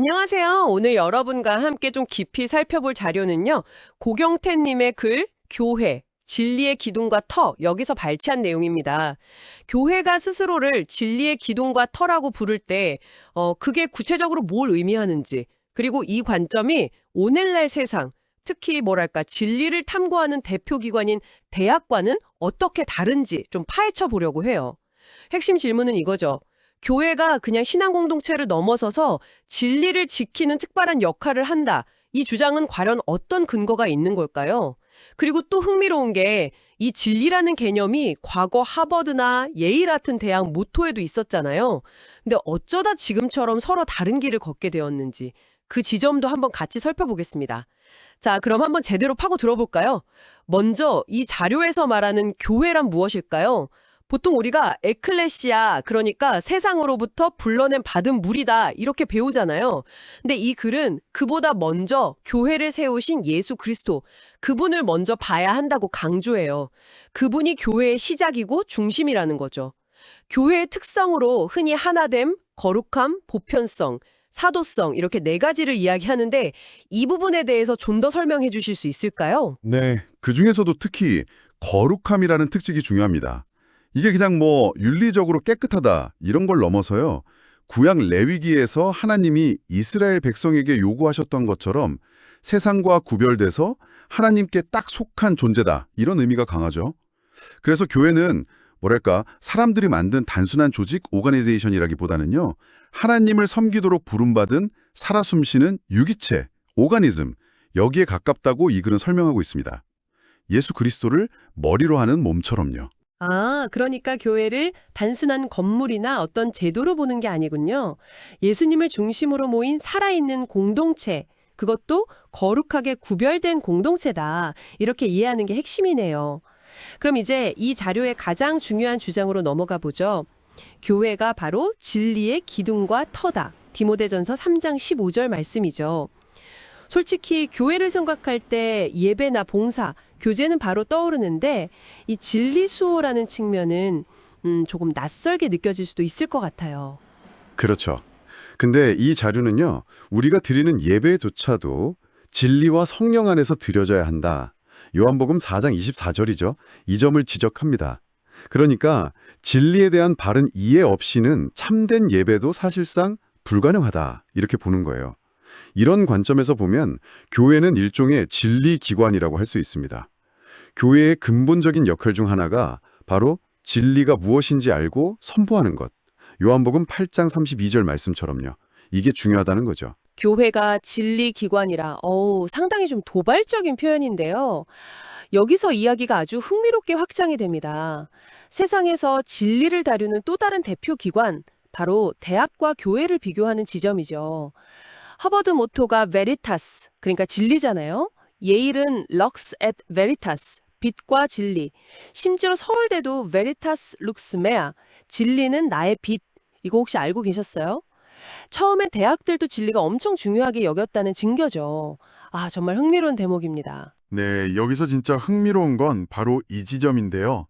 안녕하세요. 오늘 여러분과 함께 좀 깊이 살펴볼 자료는요. 고경태님의 글 교회 진리의 기둥과 터 여기서 발췌한 내용입니다. 교회가 스스로를 진리의 기둥과 터라고 부를 때 어, 그게 구체적으로 뭘 의미하는지 그리고 이 관점이 오늘날 세상 특히 뭐랄까 진리를 탐구하는 대표 기관인 대학과는 어떻게 다른지 좀 파헤쳐 보려고 해요. 핵심 질문은 이거죠. 교회가 그냥 신앙 공동체를 넘어서서 진리를 지키는 특별한 역할을 한다. 이 주장은 과연 어떤 근거가 있는 걸까요? 그리고 또 흥미로운 게 이 진리라는 개념이 과거 하버드나 예일 같은 대학 모토에도 있었잖아요. 근데 어쩌다 지금처럼 서로 다른 길을 걷게 되었는지 그 지점도 한번 같이 살펴보겠습니다. 자, 그럼 한번 제대로 파고 들어볼까요? 먼저 이 자료에서 말하는 교회란 무엇일까요? 보통 우리가 에클레시아, 그러니까 세상으로부터 불러낸 받은 물이다, 이렇게 배우잖아요. 근데 이 글은 그보다 먼저 교회를 세우신 예수 그리스도, 그분을 먼저 봐야 한다고 강조해요. 그분이 교회의 시작이고 중심이라는 거죠. 교회의 특성으로 흔히 하나됨, 거룩함, 보편성, 사도성, 이렇게 네 가지를 이야기하는데 이 부분에 대해서 좀 더 설명해 주실 수 있을까요? 네, 그 중에서도 특히 거룩함이라는 특징이 중요합니다. 이게 그냥 뭐 윤리적으로 깨끗하다 이런 걸 넘어서요. 구약 레위기에서 하나님이 이스라엘 백성에게 요구하셨던 것처럼 세상과 구별돼서 하나님께 딱 속한 존재다 이런 의미가 강하죠. 그래서 교회는 뭐랄까 사람들이 만든 단순한 조직 오가니제이션이라기보다는요. 하나님을 섬기도록 부름받은 살아 숨쉬는 유기체, 오가니즘 여기에 가깝다고 이 글은 설명하고 있습니다. 예수 그리스도를 머리로 하는 몸처럼요. 아, 그러니까 교회를 단순한 건물이나 어떤 제도로 보는 게 아니군요. 예수님을 중심으로 모인 살아있는 공동체, 그것도 거룩하게 구별된 공동체다. 이렇게 이해하는 게 핵심이네요. 그럼 이제 이 자료의 가장 중요한 주장으로 넘어가 보죠. 교회가 바로 진리의 기둥과 터다. 디모데전서 3장 15절 말씀이죠. 솔직히 교회를 생각할 때 예배나 봉사, 교제는 바로 떠오르는데 이 진리 수호라는 측면은 음, 조금 낯설게 느껴질 수도 있을 것 같아요. 그렇죠. 근데 이 자료는요. 우리가 드리는 예배조차도 진리와 성령 안에서 드려져야 한다. 요한복음 4장 24절이죠. 이 점을 지적합니다. 그러니까 진리에 대한 바른 이해 없이는 참된 예배도 사실상 불가능하다. 이렇게 보는 거예요. 이런 관점에서 보면 교회는 일종의 진리 기관이라고 할 수 있습니다. 교회의 근본적인 역할 중 하나가 바로 진리가 무엇인지 알고 선포하는 것. 요한복음 8장 32절 말씀처럼요. 이게 중요하다는 거죠. 교회가 진리 기관이라 어우, 상당히 좀 도발적인 표현인데요. 여기서 이야기가 아주 흥미롭게 확장이 됩니다. 세상에서 진리를 다루는 또 다른 대표 기관, 바로 대학과 교회를 비교하는 지점이죠. 하버드 모토가 Veritas, 그러니까 진리잖아요. 예일은 Lux et Veritas, 빛과 진리. 심지어 서울대도 Veritas Lux Mea, 진리는 나의 빛. 이거 혹시 알고 계셨어요? 처음엔 대학들도 진리가 엄청 중요하게 여겼다는 증거죠. 아, 정말 흥미로운 대목입니다. 네, 여기서 진짜 흥미로운 건 바로 이 지점인데요.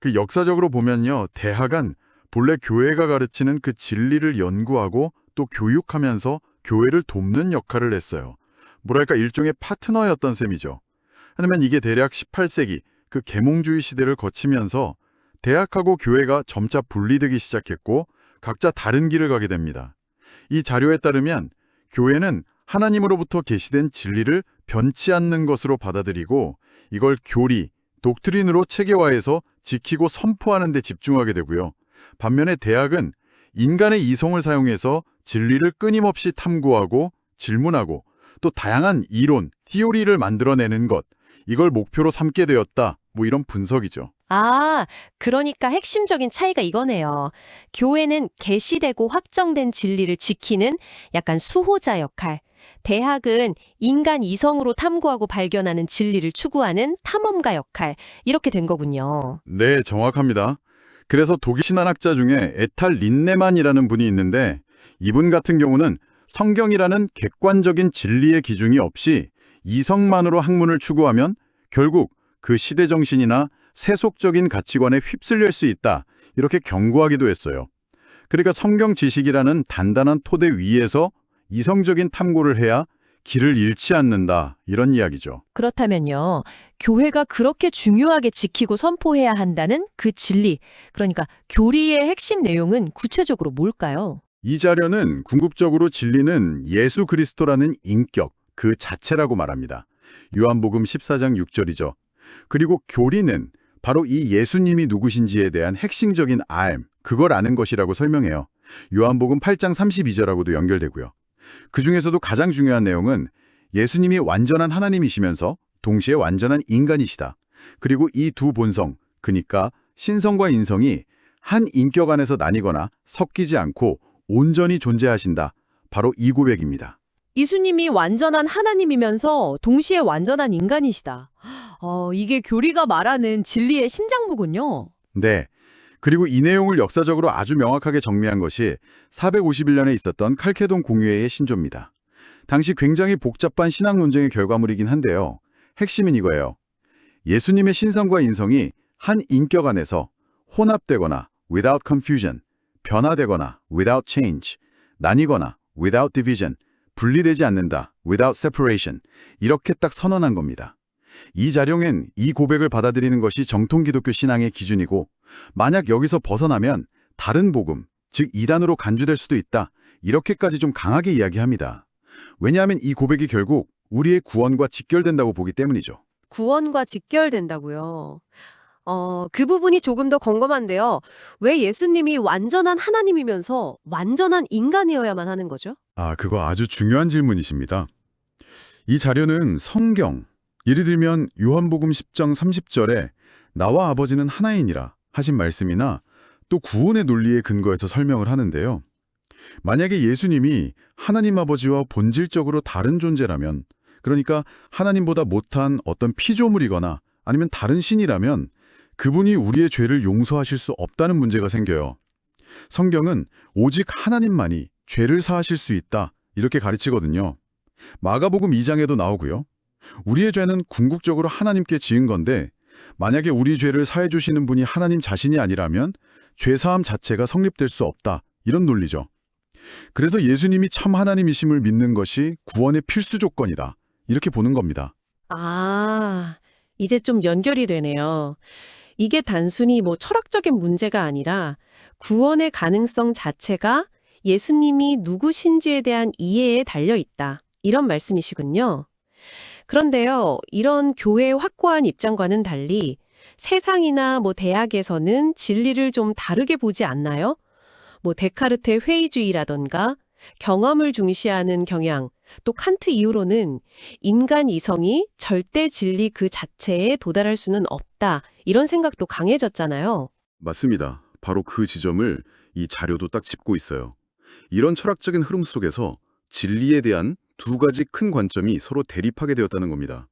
그 역사적으로 보면요, 대학은 본래 교회가 가르치는 그 진리를 연구하고 또 교육하면서 교회를 돕는 역할을 했어요. 뭐랄까 일종의 파트너였던 셈이죠. 하지만 이게 대략 18세기 그 계몽주의 시대를 거치면서 대학하고 교회가 점차 분리되기 시작했고 각자 다른 길을 가게 됩니다. 이 자료에 따르면 교회는 하나님으로부터 계시된 진리를 변치 않는 것으로 받아들이고 이걸 교리, 독트린으로 체계화해서 지키고 선포하는 데 집중하게 되고요. 반면에 대학은 인간의 이성을 사용해서 진리를 끊임없이 탐구하고 질문하고 또 다양한 이론, 티오리를 만들어내는 것, 이걸 목표로 삼게 되었다. 뭐 이런 분석이죠. 아, 그러니까 핵심적인 차이가 이거네요. 교회는 계시되고 확정된 진리를 지키는 약간 수호자 역할. 대학은 인간 이성으로 탐구하고 발견하는 진리를 추구하는 탐험가 역할. 이렇게 된 거군요. 네, 정확합니다. 그래서 독일 신학자 중에 에탈 린네만이라는 분이 있는데 이분 같은 경우는 성경이라는 객관적인 진리의 기준이 없이 이성만으로 학문을 추구하면 결국 그 시대 정신이나 세속적인 가치관에 휩쓸릴 수 있다. 이렇게 경고하기도 했어요. 그러니까 성경 지식이라는 단단한 토대 위에서 이성적인 탐구를 해야 길을 잃지 않는다. 이런 이야기죠. 그렇다면요. 교회가 그렇게 중요하게 지키고 선포해야 한다는 그 진리, 그러니까 교리의 핵심 내용은 구체적으로 뭘까요? 이 자료는 궁극적으로 진리는 예수 그리스도라는 인격 그 자체라고 말합니다. 요한복음 14장 6절이죠. 그리고 교리는 바로 이 예수님이 누구신지에 대한 핵심적인 알, 그걸 아는 것이라고 설명해요. 요한복음 8장 32절하고도 연결되고요. 그 중에서도 가장 중요한 내용은 예수님이 완전한 하나님이시면서 동시에 완전한 인간이시다. 그리고 이 두 본성, 그니까 신성과 인성이 한 인격 안에서 나뉘거나 섞이지 않고 온전히 존재하신다. 바로 이 고백입니다. 예수님이 완전한 하나님이면서 동시에 완전한 인간이시다. 어, 이게 교리가 말하는 진리의 심장부군요. 네. 그리고 이 내용을 역사적으로 아주 명확하게 정리한 것이 451년에 있었던 칼케돈 공유회의 신조입니다. 당시 굉장히 복잡한 신학 논쟁의 결과물이긴 한데요. 핵심은 이거예요. 예수님의 신성과 인성이 한 인격 안에서 혼합되거나 without confusion, 변화되거나 without change, 나뉘거나 without division, 분리되지 않는다 without separation, 이렇게 딱 선언한 겁니다. 이 자료는 이 고백을 받아들이는 것이 정통 기독교 신앙의 기준이고 만약 여기서 벗어나면 다른 복음, 즉 이단으로 간주될 수도 있다. 이렇게까지 좀 강하게 이야기합니다. 왜냐하면 이 고백이 결국 우리의 구원과 직결된다고 보기 때문이죠. 구원과 직결된다고요. 어, 그 부분이 조금 더 궁금한데요. 왜 예수님이 완전한 하나님이면서 완전한 인간이어야만 하는 거죠? 아, 그거 아주 중요한 질문이십니다. 이 자료는 성경, 예를 들면 요한복음 10장 30절에 나와 아버지는 하나이니라 하신 말씀이나 또 구원의 논리에 근거해서 설명을 하는데요. 만약에 예수님이 하나님 아버지와 본질적으로 다른 존재라면, 그러니까 하나님보다 못한 어떤 피조물이거나 아니면 다른 신이라면 그분이 우리의 죄를 용서하실 수 없다는 문제가 생겨요. 성경은 오직 하나님만이 죄를 사하실 수 있다 이렇게 가르치거든요. 마가복음 2장에도 나오고요. 우리의 죄는 궁극적으로 하나님께 지은 건데 만약에 우리 죄를 사해 주시는 분이 하나님 자신이 아니라면 죄 사함 자체가 성립될 수 없다. 이런 논리죠. 그래서 예수님이 참 하나님이심을 믿는 것이 구원의 필수 조건이다. 이렇게 보는 겁니다. 아, 이제 좀 연결이 되네요. 이게 단순히 뭐 철학적인 문제가 아니라 구원의 가능성 자체가 예수님이 누구신지에 대한 이해에 달려 있다. 이런 말씀이시군요. 그런데요, 이런 교회의 확고한 입장과는 달리 세상이나 뭐 대학에서는 진리를 좀 다르게 보지 않나요? 뭐 데카르트의 회의주의라던가 경험을 중시하는 경향, 또 칸트 이후로는 인간 이성이 절대 진리 그 자체에 도달할 수는 없다. 이런 생각도 강해졌잖아요. 맞습니다. 바로 그 지점을 이 자료도 딱 짚고 있어요. 이런 철학적인 흐름 속에서 진리에 대한 두 가지 큰 관점이 서로 대립하게 되었다는 겁니다.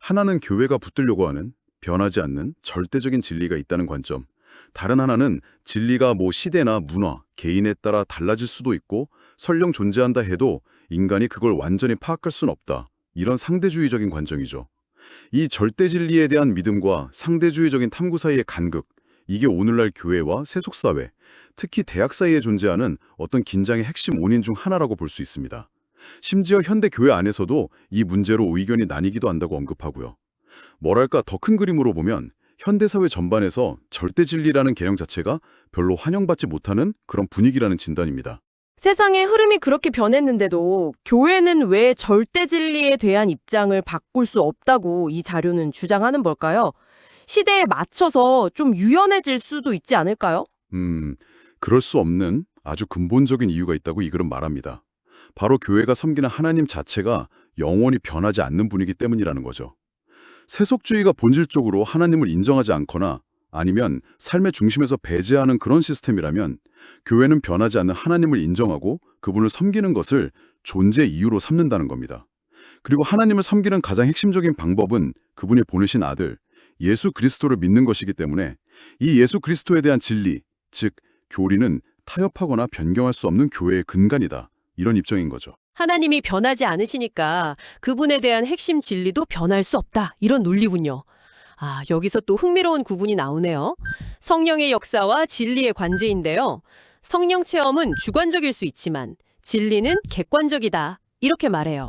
하나는 교회가 붙들려고 하는 변하지 않는 절대적인 진리가 있다는 관점. 다른 하나는 진리가 뭐 시대나 문화, 개인에 따라 달라질 수도 있고 설령 존재한다 해도 인간이 그걸 완전히 파악할 수는 없다. 이런 상대주의적인 관점이죠. 이 절대 진리에 대한 믿음과 상대주의적인 탐구 사이의 간극, 이게 오늘날 교회와 세속사회, 특히 대학 사이에 존재하는 어떤 긴장의 핵심 원인 중 하나라고 볼 수 있습니다. 심지어 현대 교회 안에서도 이 문제로 의견이 나뉘기도 한다고 언급하고요. 뭐랄까 더 큰 그림으로 보면 현대사회 전반에서 절대 진리라는 개념 자체가 별로 환영받지 못하는 그런 분위기라는 진단입니다. 세상의 흐름이 그렇게 변했는데도 교회는 왜 절대 진리에 대한 입장을 바꿀 수 없다고 이 자료는 주장하는 걸까요? 시대에 맞춰서 좀 유연해질 수도 있지 않을까요? 음, 그럴 수 없는 아주 근본적인 이유가 있다고 이 글은 말합니다. 바로 교회가 섬기는 하나님 자체가 영원히 변하지 않는 분이기 때문이라는 거죠. 세속주의가 본질적으로 하나님을 인정하지 않거나 아니면 삶의 중심에서 배제하는 그런 시스템이라면 교회는 변하지 않는 하나님을 인정하고 그분을 섬기는 것을 존재 이유로 삼는다는 겁니다. 그리고 하나님을 섬기는 가장 핵심적인 방법은 그분이 보내신 아들 예수 그리스도를 믿는 것이기 때문에 이 예수 그리스도에 대한 진리, 즉 교리는 타협하거나 변경할 수 없는 교회의 근간이다. 이런 입장인 거죠. 하나님이 변하지 않으시니까 그분에 대한 핵심 진리도 변할 수 없다. 이런 논리군요. 아, 여기서 또 흥미로운 구분이 나오네요. 성령의 역사와 진리의 관계인데요. 성령 체험은 주관적일 수 있지만 진리는 객관적이다. 이렇게 말해요.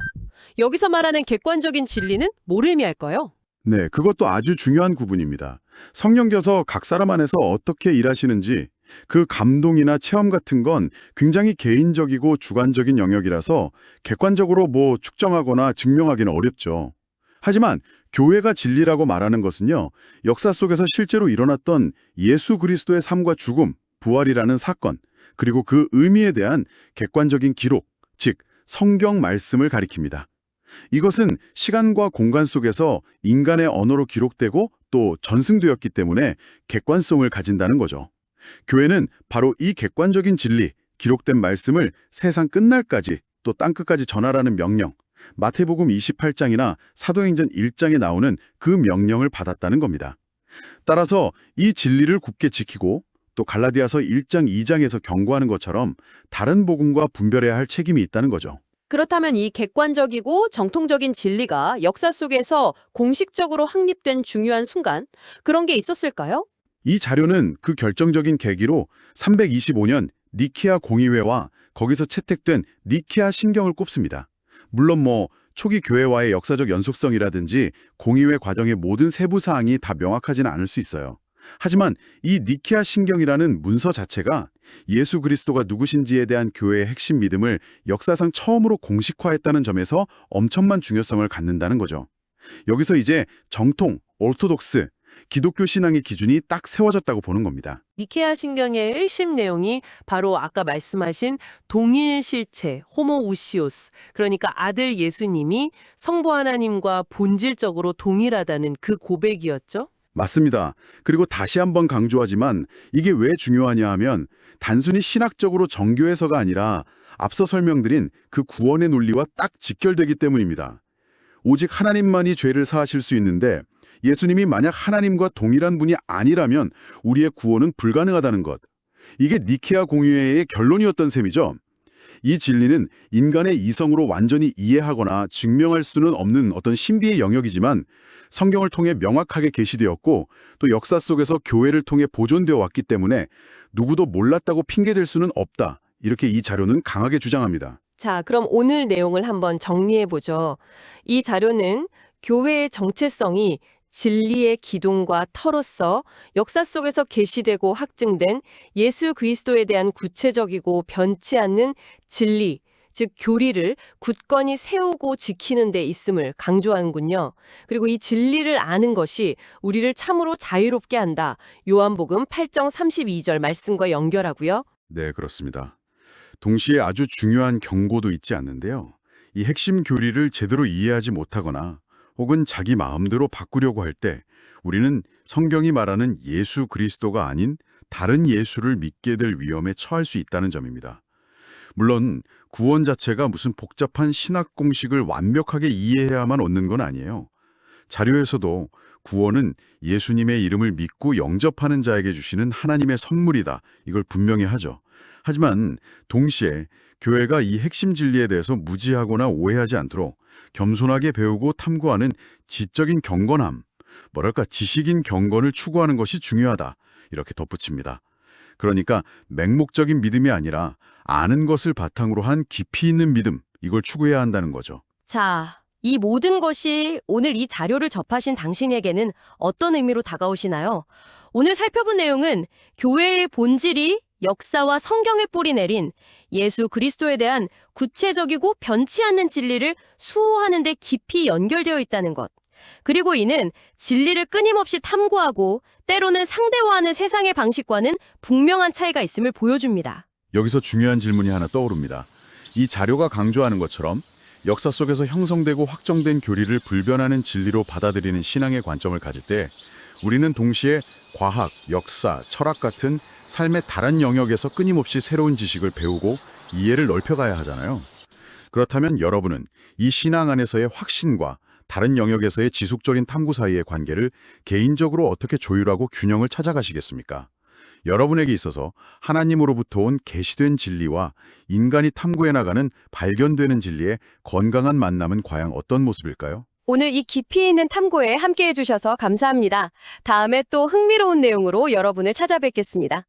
여기서 말하는 객관적인 진리는 뭘 의미할까요? 네, 그것도 아주 중요한 구분입니다. 성령께서 각 사람 안에서 어떻게 일하시는지 그 감동이나 체험 같은 건 굉장히 개인적이고 주관적인 영역이라서 객관적으로 뭐 측정하거나 증명하기는 어렵죠. 하지만 교회가 진리라고 말하는 것은요, 역사 속에서 실제로 일어났던 예수 그리스도의 삶과 죽음, 부활이라는 사건, 그리고 그 의미에 대한 객관적인 기록, 즉 성경 말씀을 가리킵니다. 이것은 시간과 공간 속에서 인간의 언어로 기록되고 또 전승되었기 때문에 객관성을 가진다는 거죠. 교회는 바로 이 객관적인 진리, 기록된 말씀을 세상 끝날까지 또 땅끝까지 전하라는 명령, 마태복음 28장이나 사도행전 1장에 나오는 그 명령을 받았다는 겁니다. 따라서 이 진리를 굳게 지키고 또 갈라디아서 1장 2장에서 경고하는 것처럼 다른 복음과 분별해야 할 책임이 있다는 거죠. 그렇다면 이 객관적이고 정통적인 진리가 역사 속에서 공식적으로 확립된 중요한 순간 그런 게 있었을까요? 이 자료는 그 결정적인 계기로 325년 니케아 공의회와 거기서 채택된 니케아 신경을 꼽습니다. 물론 뭐 초기 교회와의 역사적 연속성이라든지 공의회 과정의 모든 세부 사항이 다 명확하지는 않을 수 있어요. 하지만 이 니케아 신경이라는 문서 자체가 예수 그리스도가 누구신지에 대한 교회의 핵심 믿음을 역사상 처음으로 공식화했다는 점에서 엄청난 중요성을 갖는다는 거죠. 여기서 이제 정통, 오르토독스, 기독교 신앙의 기준이 딱 세워졌다고 보는 겁니다. 니케아 신경의 1심 내용이 바로 아까 말씀하신 동일 실체, 호모 우시오스, 그러니까 아들 예수님이 성부 하나님과 본질적으로 동일하다는 그 고백이었죠. 맞습니다. 그리고 다시 한번 강조하지만 이게 왜 중요하냐 하면 단순히 신학적으로 정교해서가 아니라 앞서 설명드린 그 구원의 논리와 딱 직결되기 때문입니다. 오직 하나님만이 죄를 사하실 수 있는데 예수님이 만약 하나님과 동일한 분이 아니라면 우리의 구원은 불가능하다는 것. 이게 니케아 공유회의 결론이었던 셈이죠. 이 진리는 인간의 이성으로 완전히 이해하거나 증명할 수는 없는 어떤 신비의 영역이지만 성경을 통해 명확하게 계시되었고 또 역사 속에서 교회를 통해 보존되어 왔기 때문에 누구도 몰랐다고 핑계댈 수는 없다. 이렇게 이 자료는 강하게 주장합니다. 자, 그럼 오늘 내용을 한번 정리해 보죠. 이 자료는 교회의 정체성이 진리의 기둥과 터로서 역사 속에서 계시되고 확증된 예수 그리스도에 대한 구체적이고 변치 않는 진리, 즉 교리를 굳건히 세우고 지키는 데 있음을 강조하는군요. 그리고 이 진리를 아는 것이 우리를 참으로 자유롭게 한다. 요한복음 8장 32절 말씀과 연결하고요. 네, 그렇습니다. 동시에 아주 중요한 경고도 있지 않는데요. 이 핵심 교리를 제대로 이해하지 못하거나 혹은 자기 마음대로 바꾸려고 할 때 우리는 성경이 말하는 예수 그리스도가 아닌 다른 예수를 믿게 될 위험에 처할 수 있다는 점입니다. 물론 구원 자체가 무슨 복잡한 신학 공식을 완벽하게 이해해야만 얻는 건 아니에요. 자료에서도 구원은 예수님의 이름을 믿고 영접하는 자에게 주시는 하나님의 선물이다. 이걸 분명히 하죠. 하지만 동시에 교회가 이 핵심 진리에 대해서 무지하거나 오해하지 않도록 겸손하게 배우고 탐구하는 지적인 경건함, 뭐랄까 지식인 경건을 추구하는 것이 중요하다. 이렇게 덧붙입니다. 그러니까 맹목적인 믿음이 아니라 아는 것을 바탕으로 한 깊이 있는 믿음, 이걸 추구해야 한다는 거죠. 자, 이 모든 것이 오늘 이 자료를 접하신 당신에게는 어떤 의미로 다가오시나요? 오늘 살펴본 내용은 교회의 본질이 역사와 성경에 뿌리 내린 예수 그리스도에 대한 구체적이고 변치 않는 진리를 수호하는 데 깊이 연결되어 있다는 것. 그리고 이는 진리를 끊임없이 탐구하고 때로는 상대화하는 세상의 방식과는 분명한 차이가 있음을 보여줍니다. 여기서 중요한 질문이 하나 떠오릅니다. 이 자료가 강조하는 것처럼 역사 속에서 형성되고 확정된 교리를 불변하는 진리로 받아들이는 신앙의 관점을 가질 때 우리는 동시에 과학, 역사, 철학 같은 삶의 다른 영역에서 끊임없이 새로운 지식을 배우고 이해를 넓혀가야 하잖아요. 그렇다면 여러분은 이 신앙 안에서의 확신과 다른 영역에서의 지속적인 탐구 사이의 관계를 개인적으로 어떻게 조율하고 균형을 찾아가시겠습니까? 여러분에게 있어서 하나님으로부터 온 계시된 진리와 인간이 탐구해 나가는 발견되는 진리의 건강한 만남은 과연 어떤 모습일까요? 오늘 이 깊이 있는 탐구에 함께 해 주셔서 감사합니다. 다음에 또 흥미로운 내용으로 여러분을 찾아뵙겠습니다.